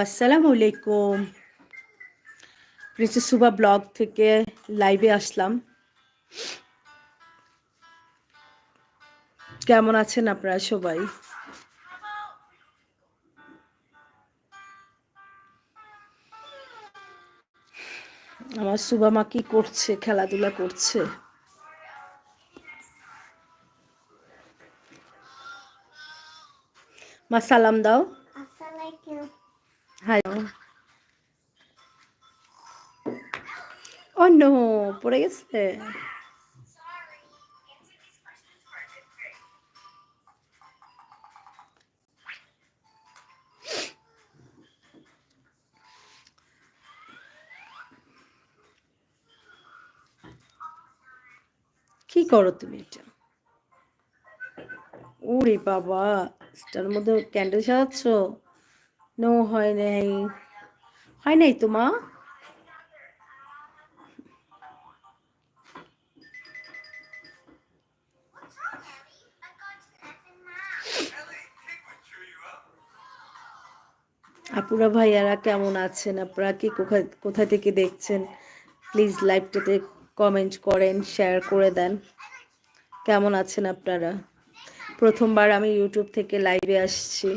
আসসালামু আলাইকুম প্রিন্সেস সুবা ব্লগ থেকে লাইভে আসলাম। কেমন আছেন আপনারা সবাই? আমার সুবা মা কি করছে, খেলাধুলা করছে? মা সালাম দাও। হাই ও নো, পড়ে গেছে? কি করো তুমি এটা? ওরে বাবা এটার মধ্যে ক্যান্ডেল সাজাচ্ছ? নো হয় নাই। হয় নাই তো, মা? আপুরা ভাইয়ারা কেমন আছেন? আপনারা কি কোথায় কোথা থেকে দেখছেন? প্লিজ লাইভটাতে কমেন্ট করেন শেয়ার করে দেন। কেমন আছেন আপনারা? প্রথমবার আমি ইউটিউব থেকে লাইভে আসছি।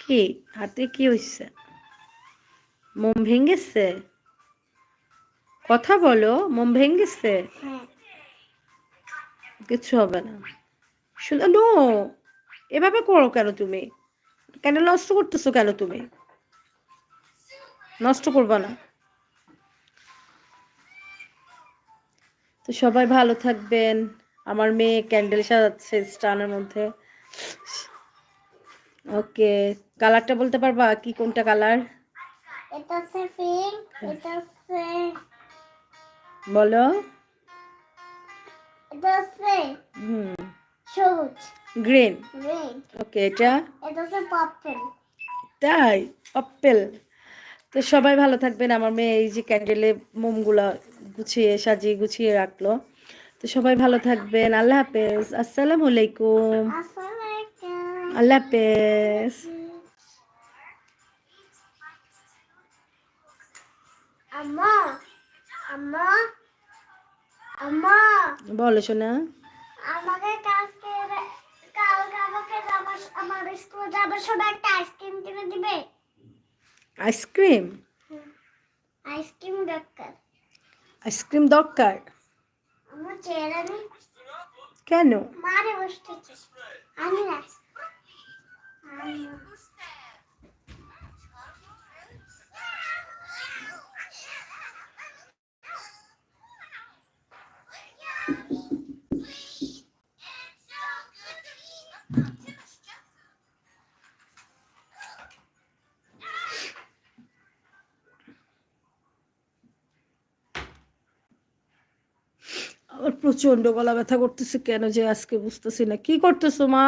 কি? হাতে কি হয়েছে মোম ভেঙেছে? কথা বলো মোম ভেঙেছে? কিছু হবে না। শুধু নো! এভাবে করো কেন তুমি? কেন নষ্ট করতেছো কেন তুমি? নষ্ট করবা না। তো সবাই ভালো থাকবেন। আমার মেয়ে ক্যান্ডেল সাজাচ্ছে স্টানের মধ্যে। ওকে কালারটা বলতে পারবা? কি কোনটা কালার? এটা হচ্ছে পিঙ্ক এটা হচ্ছে বলো। এটা হচ্ছে হুম। সবুজ। গ্রিন গ্রিন ওকে এটা? এটা হচ্ছে পার্পল তাই? আপেল তো সবাই ভালো থাকবেন। আমার মেয়ে এই যে ক্যান্ডেলে মোমগুলা গুছিয়ে সাজিয়ে গুছিয়ে রাখল। তো সবাই ভালো থাকবেন। আল্লাহ হাফেজ। আসসালামু আলাইকুম। আসসালামু আলাইকুম আল্লাহ হাফেজ আম্মা আম্মা আম্মা বলো শোনা আমাকে কালকে কালকে আমাকে আমার স্কুল যাবার সময় একটা আইসক্রিম কিনে দিবে আইসক্রিম আইসক্রিম দরকার আইসক্রিম দরকার আমার চেহারা নেই কেন মারে বসতেছে আমি না আমি না। প্রচণ্ড গলা ব্যথা করতেছে কেন যে আজকে বুঝতেছি না। কি করতেছো মা?